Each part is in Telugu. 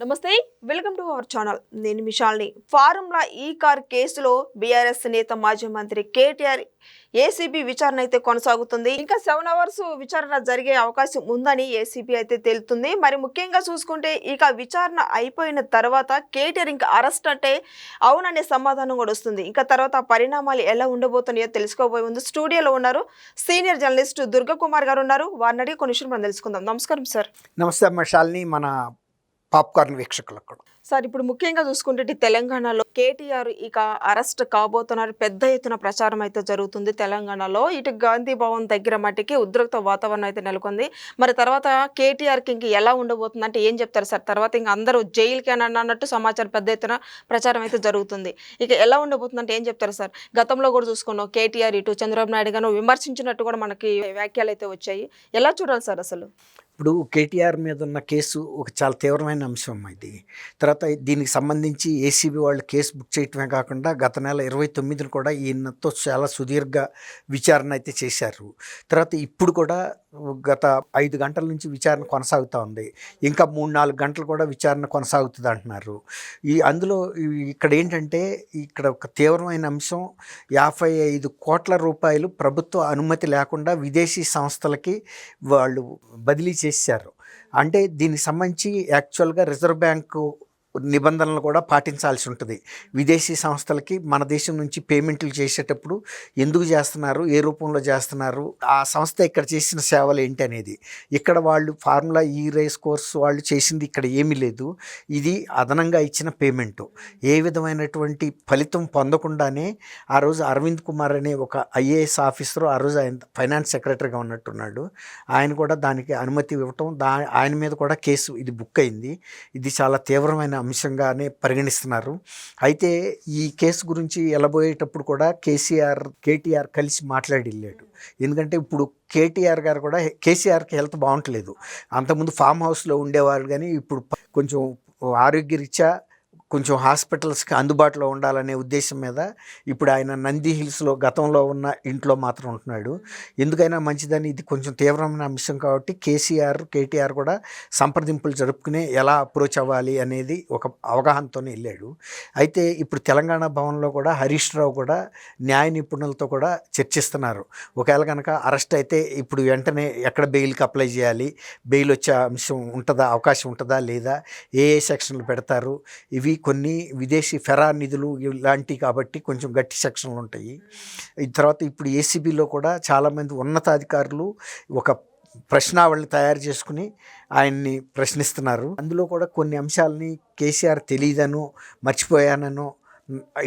నమస్తే వెల్కమ్ టు అవర్ ఛానల్. నేను మిషాల్ని. ఫారంలా ఈ కార్ కేసులో బీఆర్ఎస్ నేత మాజీ మంత్రి కేటీఆర్ ఏసీబీ విచారణ అయితే కొనసాగుతుంది. ఇంకా సెవెన్ అవర్స్ విచారణ జరిగే అవకాశం ఉందని ఏసీబీ అయితే తెలుస్తుంది మరి ముఖ్యంగా చూసుకుంటే ఇక విచారణ అయిపోయిన తర్వాత కేటీఆర్ ఇంకా అరెస్ట్ అంటే అవుననే సమాధానం కూడా వస్తుంది. ఇంకా తర్వాత పరిణామాలు ఎలా ఉండబోతున్నాయో తెలుసుకోబోయే ముందు స్టూడియోలో ఉన్నారు సీనియర్ జర్నలిస్ట్ దుర్గా కుమార్ గారు ఉన్నారు. వారిని అడిగి కొన్ని విషయం మనం తెలుసుకుందాం. నమస్కారం సార్. నమస్తే అమ్మ మన పాప్కార్న్ వీక్షకులకు సార్ ఇప్పుడు ముఖ్యంగా చూసుకుంటే ఇటు తెలంగాణలో కేటీఆర్ ఇక అరెస్ట్ కాబోతున్నారు. పెద్ద ఎత్తున ప్రచారం అయితే జరుగుతుంది తెలంగాణలో. ఇటు గాంధీ భవన్ దగ్గర మట్టికి ఉద్రిక్త వాతావరణం అయితే నెలకొంది. మరి తర్వాత కేటీఆర్కి ఇంక ఎలా ఉండబోతుంది అంటే ఏం చెప్తారు సార్? తర్వాత ఇంక అందరూ జైలుకి అని అన్నట్టు సమాచారం పెద్ద ఎత్తున ప్రచారం అయితే జరుగుతుంది. ఇక ఎలా ఉండబోతుంది అంటే ఏం చెప్తారు సార్? గతంలో కూడా చూసుకున్నాం కేటీఆర్ ఇటు చంద్రబాబు నాయుడు గారు విమర్శించినట్టు కూడా మనకి వ్యాఖ్యలు అయితే వచ్చాయి. ఎలా చూడాలి సార్ అసలు? ఇప్పుడు కేటీఆర్ మీద ఉన్న కేసు ఒక చాలా తీవ్రమైన అంశం అమ్మా ఇది. తర్వాత దీనికి సంబంధించి ఏసీబీ వాళ్ళు కేసు బుక్ చేయటమే కాకుండా గత నెల ఇరవై తొమ్మిదిని కూడా ఈయనతో చాలా సుదీర్ఘ విచారణ అయితే చేశారు. తర్వాత ఇప్పుడు కూడా గత ఐదు గంటల నుంచి విచారణ కొనసాగుతూ ఉంది. ఇంకా మూడు నాలుగు గంటలు కూడా విచారణ కొనసాగుతుంది అంటున్నారు. ఈ అందులో ఇక్కడ ఏంటంటే ఇక్కడ ఒక తీవ్రమైన అంశం యాభై ఐదు కోట్ల రూపాయలు ప్రభుత్వ అనుమతి లేకుండా విదేశీ సంస్థలకి వాళ్ళు బదిలీ చేశారు. అంటే దీనికి సంబంధించి యాక్చువల్గా రిజర్వ్ బ్యాంకు నిబంధనలు కూడా పాటించాల్సి ఉంటుంది. విదేశీ సంస్థలకి మన దేశం నుంచి పేమెంట్లు చేసేటప్పుడు ఎందుకు చేస్తున్నారు? ఏ రూపంలో చేస్తున్నారు? ఆ సంస్థ ఇక్కడ చేసిన సేవలు ఏంటి అనేది. ఇక్కడ వాళ్ళు ఫార్ములా ఈ రేస్ కోర్స్ వాళ్ళు చేసింది ఇక్కడ ఏమీ లేదు. ఇది అదనంగా ఇచ్చిన పేమెంట్. ఏ విధమైనటువంటి ఫలితం పొందకుండానే ఆ రోజు అరవింద్ కుమార్ అనే ఒక ఐఏఎస్ ఆఫీసర్ ఆ రోజు ఆయన ఫైనాన్స్ సెక్రటరీగా ఉన్నట్టున్నాడు. ఆయన కూడా దానికి అనుమతి ఇవ్వటం దా ఆయన మీద కూడా కేసు ఇది బుక్ అయింది. ఇది చాలా తీవ్రమైన అంశంగానే పరిగణిస్తున్నారు. అయితే ఈ కేసు గురించి వెళ్ళబోయేటప్పుడు కూడా కేసీఆర్ కేటీఆర్ కలిసి మాట్లాడి వెళ్ళాడు ఎందుకంటే ఇప్పుడు కేటీఆర్ గారు కూడా కేసీఆర్కి హెల్త్ బాగుంటలేదు. అంతకుముందు ఫామ్ హౌస్లో ఉండేవారు కానీ ఇప్పుడు కొంచెం ఆరోగ్యరీత్యా కొంచెం హాస్పిటల్స్కి అందుబాటులో ఉండాలనే ఉద్దేశం మీద ఇప్పుడు ఆయన నంది హిల్స్లో గతంలో ఉన్న ఇంట్లో మాత్రం ఉంటున్నాడు. ఎందుకైనా మంచిదని ఇది కొంచెం తీవ్రమైన అంశం కాబట్టి కేసీఆర్ కేటీఆర్ కూడా సంప్రదింపులు జరుపుకుని ఎలా అప్రోచ్ అవ్వాలి అనేది ఒక అవగాహనతోనే వెళ్ళాడు. అయితే ఇప్పుడు తెలంగాణ భవన్లో కూడా హరీష్ రావు కూడా న్యాయ నిపుణులతో కూడా చర్చిస్తున్నారు. ఒకవేళ కనుక అరెస్ట్ అయితే ఇప్పుడు వెంటనే ఎక్కడ బెయిల్కి అప్లై చేయాలి? బెయిల్ వచ్చే అంశం ఉంటుందా? అవకాశం ఉంటుందా? లేదా? ఏ ఏ సెక్షన్లు పెడతారు? ఇవి కొన్ని విదేశీ ఫెరా నిధులు ఇలాంటివి కాబట్టి కొంచెం గట్టి సెక్షన్లు ఉంటాయి. ఈ తర్వాత ఇప్పుడు ఏసీబీలో కూడా చాలామంది ఉన్నతాధికారులు ఒక ప్రశ్నావళిని తయారు చేసుకుని ఆయన్ని ప్రశ్నిస్తున్నారు. అందులో కూడా కొన్ని అంశాలని కేసీఆర్ తెలియదనో మర్చిపోయాననో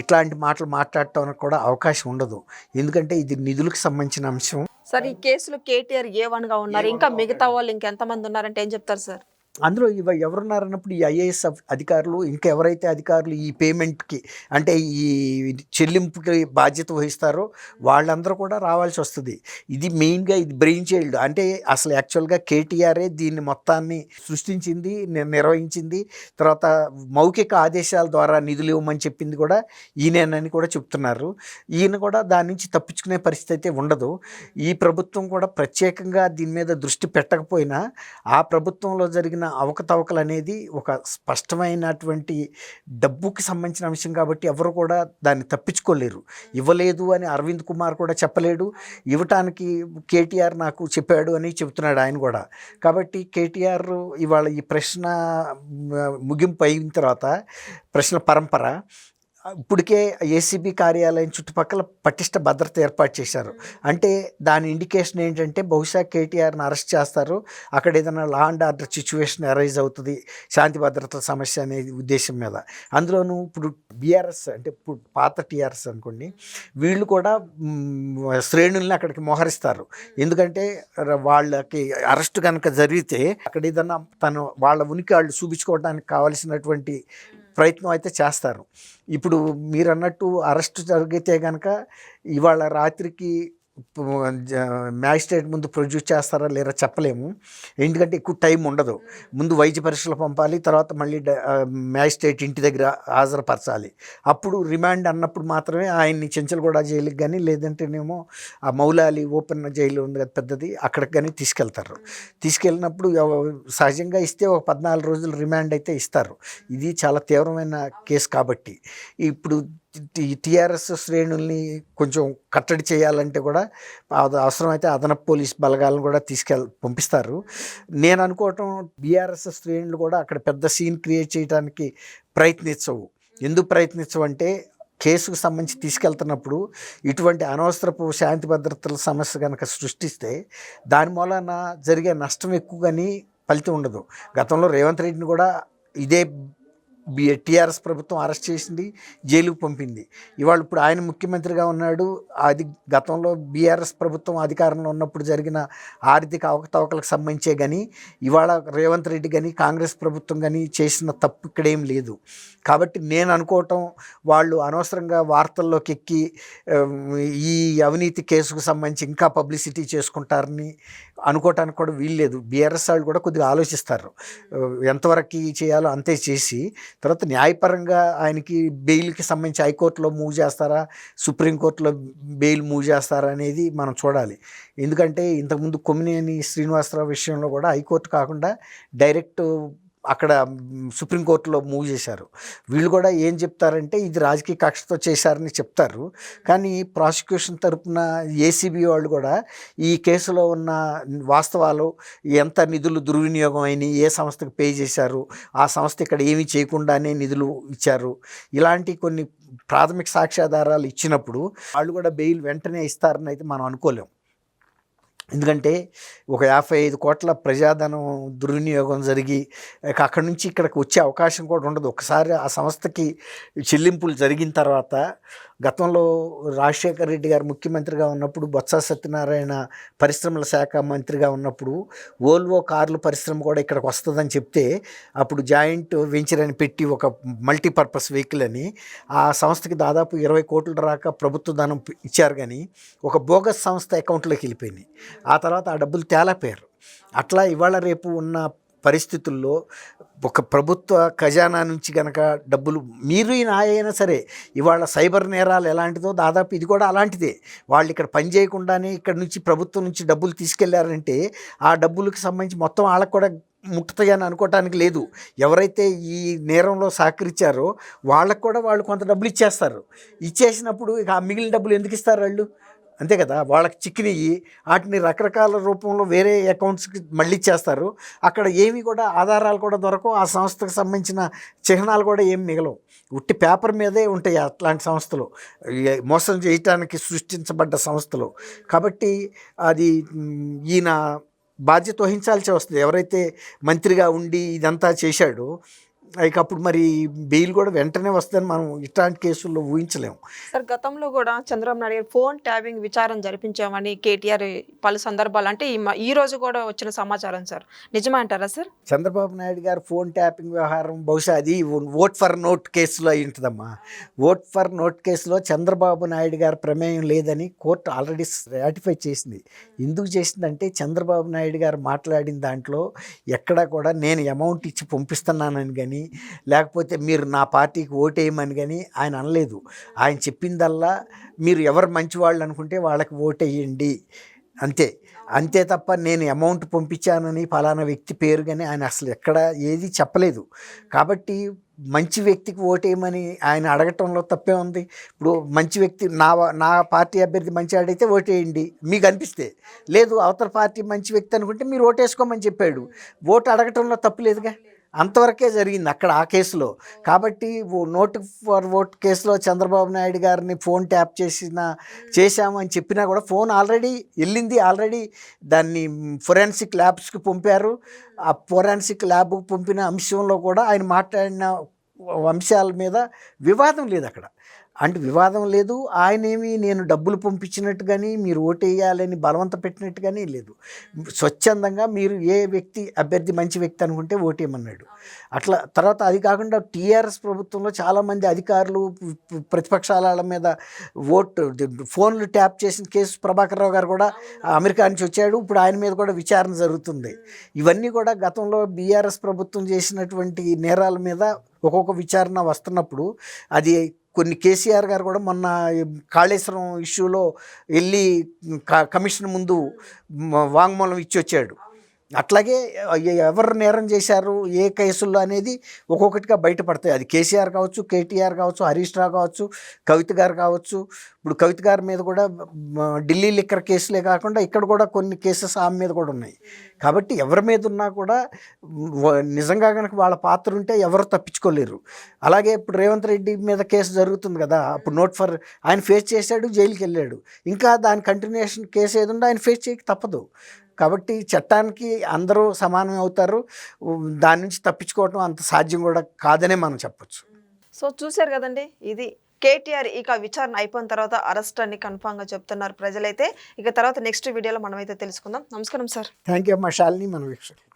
ఇట్లాంటి మాటలు మాట్లాడటానికి కూడా అవకాశం ఉండదు. ఎందుకంటే ఇది నిధులకు సంబంధించిన అంశం. సార్ ఈ కేసులో కేటీఆర్ ఏ వన్గా ఉన్నారు ఇంకా మిగతా వాళ్ళు ఇంకెంతమంది ఉన్నారంటే ఏం చెప్తారు సార్? అందులో ఇవ ఎవరున్నారన్నప్పుడు ఈ ఐఏఎస్ అధికారులు ఇంకా ఎవరైతే అధికారులు ఈ పేమెంట్కి అంటే ఈ చెల్లింపుకి బాధ్యత వహిస్తారో వాళ్ళందరూ కూడా రావాల్సి వస్తుంది. ఇది మెయిన్గా ఇది బ్రెయిన్ చైల్డ్. అంటే అసలు యాక్చువల్గా కేటీఆర్ఏ దీన్ని మొత్తాన్ని సృష్టించింది ని- నిర్వహించింది. తర్వాత మౌఖిక ఆదేశాల ద్వారా నిధులు ఇవ్వమని చెప్పింది కూడా ఈయనేనని కూడా చెప్తున్నారు. ఈయన కూడా దాని నుంచి తప్పించుకునే పరిస్థితి అయితే ఉండదు. ఈ ప్రభుత్వం కూడా ప్రత్యేకంగా దీని మీద దృష్టి పెట్టకపోయినా ఆ ప్రభుత్వంలో జరిగిన అవకతవకలు అనేది ఒక స్పష్టమైనటువంటి డబ్బుకి సంబంధించిన అంశం కాబట్టి ఎవరు కూడా దాన్ని తప్పించుకోలేరు. ఇవ్వలేదు అని అరవింద్ కుమార్ కూడా చెప్పలేడు. ఇవ్వటానికి కేటీఆర్ నాకు చెప్పాడు అని చెబుతున్నాడు ఆయన కూడా. కాబట్టి కేటీఆర్ ఇవాళ ఈ ప్రశ్న ముగింపు అయిన తర్వాత ప్రశ్న పరంపర ఇప్పటికే ఏసీబీ కార్యాలయం చుట్టుపక్కల పటిష్ట భద్రత ఏర్పాటు చేశారు. అంటే దాని ఇండికేషన్ ఏంటంటే బహుశా కేటీఆర్ని అరెస్ట్ చేస్తారు. అక్కడ ఏదైనా law and order situation arise అవుతుంది. శాంతి భద్రత సమస్య అనే ఉద్దేశం మీద. అందులోనూ ఇప్పుడు బీఆర్ఎస్ అంటే ఇప్పుడు పాత టీఆర్ఎస్ అనుకోండి వీళ్ళు కూడా శ్రేణుల్ని అక్కడికి మోహరిస్తారు. ఎందుకంటే వాళ్ళకి అరెస్ట్ కనుక జరిగితే అక్కడ ఏదన్నా తను వాళ్ళ ఉనికి వాళ్ళు చూపించుకోవడానికి కావాల్సినటువంటి ప్రయత్నం అయితే చేస్తారు. ఇప్పుడు మీరు అన్నట్టు అరెస్ట్ జరిగితే కనుక ఇవాళ రాత్రికి మ్యాజిస్ట్రేట్ ముందు ప్రొడ్యూస్ చేస్తారా లేరా చెప్పలేము. ఎందుకంటే ఎక్కువ టైం ఉండదు. ముందు వైద్య పరీక్షలు పంపాలి తర్వాత మళ్ళీ మ్యాజిస్ట్రేట్ ఇంటి దగ్గర హాజరుపరచాలి. అప్పుడు రిమాండ్ అన్నప్పుడు మాత్రమే ఆయన్ని చెంచలగూడ జైలుకి కానీ లేదంటేనేమో ఆ మౌలాలి ఓపెన్ జైలు ఉంది కదా పెద్దది అక్కడికి కానీ తీసుకెళ్తారు. తీసుకెళ్ళినప్పుడు సహజంగా ఇస్తే ఒక పద్నాలుగు రోజులు రిమాండ్ అయితే ఇస్తారు. ఇది చాలా తీవ్రమైన కేసు కాబట్టి. ఇప్పుడు టీఆర్ఎస్ శ్రేణుల్ని కొంచెం కట్టడి చేయాలంటే కూడా అది అవసరమైతే అదనపు పోలీస్ బలగాలను కూడా తీసుకెళ్ పంపిస్తారు. నేను అనుకోవటం బీఆర్ఎస్ శ్రేణులు కూడా అక్కడ పెద్ద సీన్ క్రియేట్ చేయడానికి ప్రయత్నించవు. ఎందుకు ప్రయత్నించవు అంటే కేసుకు సంబంధించి తీసుకెళ్తున్నప్పుడు ఇటువంటి అనవసరపు శాంతి భద్రతల సమస్య కనుక సృష్టిస్తే దాని మూలన జరిగే నష్టం ఎక్కువ కానీ ఫలితం ఉండదు. గతంలో రేవంత్ రెడ్డిని కూడా ఇదే టీఆర్ఎస్ ప్రభుత్వం అరెస్ట్ చేసింది జైలుకు పంపింది. ఇవాళ ఇప్పుడు ఆయన ముఖ్యమంత్రిగా ఉన్నాడు. అది గతంలో బీఆర్ఎస్ ప్రభుత్వం అధికారంలో ఉన్నప్పుడు జరిగిన ఆర్థిక అవకతవకలకు సంబంధించే కానీ ఇవాళ రేవంత్ రెడ్డి కానీ కాంగ్రెస్ ప్రభుత్వం కానీ చేసిన తప్పు ఇక్కడేం లేదు. కాబట్టి నేను అనుకోవటం వాళ్ళు అనవసరంగా వార్తల్లోకి ఎక్కి ఈ అవినీతి కేసుకు సంబంధించి ఇంకా పబ్లిసిటీ చేసుకుంటారని అనుకోవటానికి కూడా వీల్లేదు. బీఆర్ఎస్ వాళ్ళు కూడా కొద్దిగా ఆలోచిస్తారు. ఎంతవరకు చేయాలో అంతే చేసి తర్వాత న్యాయపరంగా ఆయనకి బెయిల్కి సంబంధించి హైకోర్టులో మూవ్ చేస్తారా? సుప్రీంకోర్టులో బెయిల్ మూవ్ చేస్తారా అనేది మనం చూడాలి. ఎందుకంటే ఇంతకుముందు కొమ్మినేని శ్రీనివాసరావు విషయంలో కూడా హైకోర్టు కాకుండా డైరెక్ట్ అక్కడ సుప్రీంకోర్టులో మూవ్ చేశారు. వీళ్ళు కూడా ఏం చెప్తారంటే ఇది రాజకీయ కక్షతో చేశారని చెప్తారు. కానీ ప్రాసిక్యూషన్ తరపున ఏసీబీ వాళ్ళు కూడా ఈ కేసులో ఉన్న వాస్తవాలు ఎంత నిధులు దుర్వినియోగం అయినాయి ఏ సంస్థకు పే చేశారు ఆ సంస్థ ఇక్కడ ఏమీ చేయకుండానే నిధులు ఇచ్చారు. ఇలాంటి కొన్ని ప్రాథమిక సాక్ష్యాధారాలు ఇచ్చినప్పుడు వాళ్ళు కూడా బెయిల్ వెంటనే ఇస్తారని అయితే మనం అనుకోలేం. ఎందుకంటే ఒక యాభై ఐదు కోట్ల ప్రజాధనం దుర్వినియోగం జరిగి అక్కడి నుంచి ఇక్కడికి వచ్చే అవకాశం కూడా ఉండదు. ఒకసారి ఆ సంస్థకి చెల్లింపులు జరిగిన తర్వాత గతంలో రాజశేఖర రెడ్డి గారు ముఖ్యమంత్రిగా ఉన్నప్పుడు బొత్స సత్యనారాయణ పరిశ్రమల శాఖ మంత్రిగా ఉన్నప్పుడు ఓల్వో కార్లు పరిశ్రమ కూడా ఇక్కడికి వస్తుందని చెప్తే అప్పుడు జాయింట్ వెంచర్ అని పెట్టి ఒక మల్టీపర్పస్ వెహికల్ అని ఆ సంస్థకి దాదాపు ఇరవై కోట్ల రాక ప్రభుత్వ ధనం ఇచ్చారు కానీ ఒక బోగస్ సంస్థ అకౌంట్లోకి వెళ్ళిపోయినాయి ఆ తర్వాత ఆ డబ్బులు తేలాపోయారు. అట్లా ఇవాళ రేపు ఉన్న పరిస్థితుల్లో ఒక ప్రభుత్వ ఖజానా నుంచి గనక డబ్బులు మీరు ఈ అయినా సరే ఇవాళ సైబర్ నేరాలు ఎలాంటిదో దాదాపు ఇది కూడా అలాంటిదే. వాళ్ళు ఇక్కడ పని చేయకుండానే ఇక్కడ నుంచి ప్రభుత్వం నుంచి డబ్బులు తీసుకెళ్ళారంటే ఆ డబ్బులకు సంబంధించి మొత్తం వాళ్ళకు కూడా ముట్టుతాయని అనుకోవటానికి లేదు. ఎవరైతే ఈ నేరంలో సహకరించారో వాళ్ళకు కూడా వాళ్ళు కొంత డబ్బులు ఇచ్చేస్తారు. ఇచ్చేసినప్పుడు ఇక ఆ మిగిలిన డబ్బులు ఎందుకు ఇస్తారు వాళ్ళు? అంతే కదా? వాళ్ళకి చిక్కినవి వాటిని రకరకాల రూపంలో వేరే అకౌంట్స్కి మళ్ళీ ఇచ్చేస్తారు అక్కడ ఏమి కూడా ఆధారాలు కూడా దొరకవు. ఆ సంస్థకు సంబంధించిన చిహ్నాలు కూడా ఏమి మిగలవు. ఉట్టి పేపర్ మీదే ఉంటాయి అట్లాంటి సంస్థలు. మోసం చేయటానికి సృష్టించబడ్డ సంస్థలు. కాబట్టి అది ఈయన బాధ్యత వహించాల్సి వస్తుంది. ఎవరైతే మంత్రిగా ఉండి ఇదంతా చేశాడో ఇక అప్పుడు మరి బెయిల్ కూడా వెంటనే వస్తుందని మనం ఇట్లాంటి కేసుల్లో ఊహించలేము. సార్ గతంలో కూడా చంద్రబాబు నాయుడు గారు ఫోన్ ట్యాపింగ్ విచారణ జరిపించామని కేటీఆర్ పలు సందర్భాలు అంటే ఈ రోజు కూడా వచ్చిన సమాచారం సార్. నిజమే అంటారా సార్? చంద్రబాబు నాయుడు గారు ఫోన్ ట్యాపింగ్ వ్యవహారం బహుశా అది ఓట్ ఫర్ నోట్ కేసులో అయి ఉంటుందమ్మా. ఓట్ ఫర్ నోట్ కేసులో చంద్రబాబు నాయుడు గారి ప్రమేయం లేదని కోర్టు ఆల్రెడీ రాటిఫై చేసింది. ఎందుకు చేసిందంటే చంద్రబాబు నాయుడు గారు మాట్లాడిన దాంట్లో ఎక్కడా కూడా నేను అమౌంట్ ఇచ్చి పంపిస్తున్నానని కానీ లేకపోతే మీరు నా పార్టీకి ఓటేయమని కానీ ఆయన అనలేదు. ఆయన చెప్పిందల్లా మీరు ఎవరు మంచివాళ్ళు అనుకుంటే వాళ్ళకి ఓటేయండి. అంతే. అంతే తప్ప నేను అమౌంట్ పంపించానని ఫలానా వ్యక్తి పేరు కానీ ఆయన అసలు ఎక్కడ ఏది చెప్పలేదు. కాబట్టి మంచి వ్యక్తికి ఓటేయమని ఆయన అడగటంలో తప్పే ఉంది. ఇప్పుడు మంచి వ్యక్తి నా నా పార్టీ అభ్యర్థి మంచి ఆడైతే ఓటేయండి. మీకు అనిపిస్తే. లేదు అవతల పార్టీ మంచి వ్యక్తి అనుకుంటే మీరు ఓటేసుకోమని చెప్పాడు. ఓటు అడగటంలో తప్పు లేదుగా? అంతవరకే జరిగింది అక్కడ ఆ కేసులో. కాబట్టి నోట్ ఫర్ ఓట్ కేసులో చంద్రబాబు నాయుడు గారిని ఫోన్ ట్యాప్ చేసిన చేశామని చెప్పినా కూడా ఫోన్ ఆల్రెడీ వెళ్ళింది. ఆల్రెడీ దాన్ని ఫొరెన్సిక్ ల్యాబ్స్కి పంపారు. ఆ ఫొరెన్సిక్ ల్యాబ్కి పంపిన అంశంలో కూడా ఆయన మాట్లాడిన అంశాల మీద వివాదం లేదు అక్కడ. అంటే వివాదం లేదు. ఆయనేమి నేను డబ్బులు పంపించినట్టు కానీ మీరు ఓటేయాలని బలవంత పెట్టినట్టు కానీ లేదు. స్వచ్ఛందంగా మీరు ఏ వ్యక్తి అభ్యర్థి మంచి వ్యక్తి అనుకుంటే ఓటేయమన్నాడు. అట్లా తర్వాత అది కాకుండా టీఆర్ఎస్ ప్రభుత్వంలో చాలామంది అధికారులు ప్ర- ప్రతిపక్షాల మీద ఓటు ఫోన్లు ట్యాప్ చేసిన కేసు ప్రభాకర్ రావు గారు కూడా అమెరికా నుంచి వచ్చాడు. ఇప్పుడు ఆయన మీద కూడా విచారణ జరుగుతుంది. ఇవన్నీ కూడా గతంలో బీఆర్ఎస్ ప్రభుత్వం చేసినటువంటి నేరాల మీద ఒక్కొక్క విచారణ వస్తున్నప్పుడు అది కొన్ని కేసీఆర్ గారు కూడా మొన్న కాళేశ్వరం ఇష్యూలో వెళ్ళి కమిషన్ ముందు వాంగ్మూలం ఇచ్చి వచ్చాడు అట్లాగే ఎవరు నేరం చేశారు ఏ కేసుల్లో అనేది ఒక్కొక్కటిగా బయటపడతాయి. అది కేసీఆర్ కావచ్చు కేటీఆర్ కావచ్చు హరీష్ రావు కావచ్చు కవిత గారు కావచ్చు. ఇప్పుడు కవిత గారి మీద కూడా ఢిల్లీ లిక్కర్ కేసులే కాకుండా ఇక్కడ కూడా కొన్ని కేసెస్ ఆమె మీద కూడా ఉన్నాయి. కాబట్టి ఎవరి మీద ఉన్నా కూడా నిజంగా కనుక వాళ్ళ పాత్ర ఉంటే ఎవరు తప్పించుకోలేరు. అలాగే ఇప్పుడు రేవంత్ రెడ్డి మీద కేసు జరుగుతుంది కదా అప్పుడు నోట్ ఫర్ ఆయన ఫేస్ చేశాడు జైలుకి వెళ్ళాడు ఇంకా దాని కంటిన్యూషన్ కేసు ఏది ఉందో ఆయన ఫేస్ చేయక తప్పదు. కాబట్టి చట్టానికి అందరూ సమానమే అవుతారు. దాని నుంచి తప్పించుకోవటం అంత సాధ్యం కూడా కాదనే మనం చెప్పొచ్చు. సో చూశారు కదండి ఇది కేటీఆర్ ఇక విచారణ అయిపోయిన తర్వాత అరెస్ట్ అని కన్ఫామ్గా చెప్తున్నారు ప్రజలైతే. ఇక తర్వాత నెక్స్ట్ వీడియోలో మనమైతే తెలుసుకుందాం. నమస్కారం సార్. థ్యాంక్ యూ అమ్మా శాలిని మన వీక్షకులు.